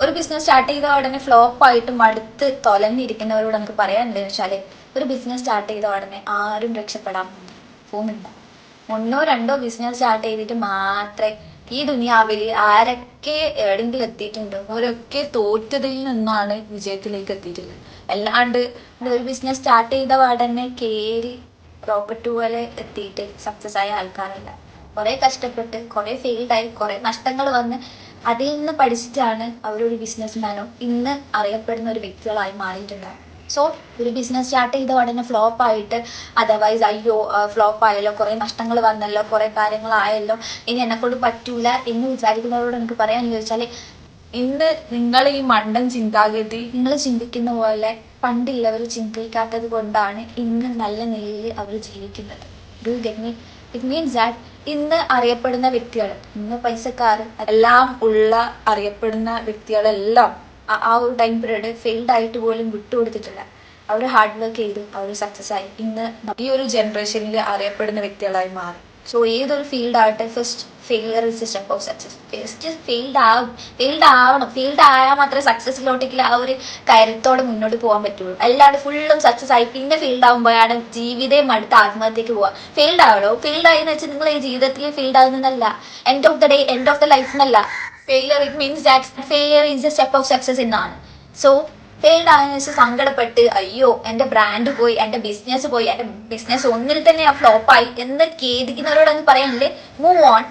ഒരു business start ചെയ്ത ഉടനെ ഫ്ലോപ്പ് ആയിട്ട് മടുത്ത് തൊലഞ്ഞിരിക്കുന്നവരോട് നമുക്ക് പറയാനുള്ളത് വെച്ചാൽ ഒരു ബിസിനസ് സ്റ്റാർട്ട് ചെയ്ത ഉടനെ ആരും രക്ഷപ്പെടാൻ പോകുന്നില്ല ഒന്നോ രണ്ടോ ബിസിനസ് സ്റ്റാർട്ട് ചെയ്തിട്ട് മാത്രമേ ഈ ദുനിയാവിൽ ആരൊക്കെ എവിടെയെങ്കിലും എത്തിയിട്ടുണ്ടോ അവരൊക്കെ തോറ്റതിൽ നിന്നാണ് വിജയത്തിലേക്ക് എത്തിയിട്ടുള്ളത്. അല്ലാണ്ട് ഒരു ബിസിനസ് സ്റ്റാർട്ട് ചെയ്ത ഉടനെ കയറി പ്രോപ്പർട്ടി പോലെ എത്തിയിട്ട് സക്സസ് ആയ ആൾക്കാരല്ല. കുറെ കഷ്ടപ്പെട്ട് കുറെ ഫെയിൽഡായി കുറെ നഷ്ടങ്ങൾ വന്ന് അതിൽ നിന്ന് പഠിച്ചിട്ടാണ് അവരൊരു ബിസിനസ് മാനോ ഇന്ന് അറിയപ്പെടുന്ന ഒരു വ്യക്തികളായി മാറിയിട്ടുണ്ടാവും സോ ഒരു ബിസിനസ് സ്റ്റാർട്ട് ചെയ്ത ഉടനെ ഫ്ലോപ്പ് ആയിട്ട് അതർവൈസ് അയ്യോ ഫ്ലോപ്പ് ആയല്ലോ കുറെ നഷ്ടങ്ങൾ വന്നല്ലോ കുറെ കാര്യങ്ങളായല്ലോ ഇനി എന്നെ കൊണ്ട് പറ്റൂല എന്ന് വിചാരിക്കുന്നവരോട് എനിക്ക് പറയാൻ ചോദിച്ചാൽ ഇന്ന് നിങ്ങൾ ഈ മണ്ടൻ ചിന്താഗതി നിങ്ങൾ ചിന്തിക്കുന്ന പോലെ പണ്ടുള്ളവർ ചിന്തിക്കാത്തത് കൊണ്ടാണ് ഇന്ന് നല്ല നിലയിൽ അവർ ജീവിക്കുന്നത്. Do get it means that ഇന്ന് അറിയപ്പെടുന്ന വ്യക്തികൾ ഇന്ന് പൈസക്കാർ എല്ലാം ഉള്ള അറിയപ്പെടുന്ന വ്യക്തികളെല്ലാം ആ- ഒരു ടൈം പീരീഡ് ഫെയിൽഡ് ആയിട്ട് പോലും വിട്ടുകൊടുത്തിട്ടില്ല. അവർ ഹാർഡ് വർക്ക് ചെയ്തു അവർ സക്സസ് ആയി. ഇന്ന് ഈ ഒരു ജനറേഷനിൽ അറിയപ്പെടുന്ന വ്യക്തികളായി മാറി. സോ ഏതൊരു ഫീൽഡ് ആവട്ടെ first failure is step of success first failed ആവും. ഫെയിൽഡ് ആവണം. ഫെയിൽഡ് ആയാൽ മാത്രമേ സക്സസ്സിലോട്ടെങ്കിൽ ആ ഒരു കാര്യത്തോടെ മുന്നോട്ട് പോകാൻ പറ്റുള്ളൂ. അല്ലാണ്ട് ഫുള്ളും സക്സസ് ആയി പിന്നെ ഫീൽഡ് ആകുമ്പോഴാണ് ജീവിതം അടുത്ത ആത്മഹത്യക്ക് പോവുക. ഫീൽഡ് ആവണോ? ഫെയിൽഡ് ആയെന്ന് വെച്ചാൽ നിങ്ങൾ ഈ ജീവിതത്തിൽ field ആകുന്നതല്ല end of the day end of the life എന്നല്ല. Failure it means that failure is a step of success എന്നാണ്. സോ ആയെന്ന് വെച്ചാൽ സങ്കടപ്പെട്ട് അയ്യോ എന്റെ ബ്രാൻഡ് പോയി എന്റെ ബിസിനസ് പോയി എന്റെ ബിസിനസ് ഒന്നിൽ തന്നെ ഫ്ലോപ്പായി എന്ന് ഖേദിക്കുന്നവരോടൊന്ന് പറയാനില്ലേ? Move on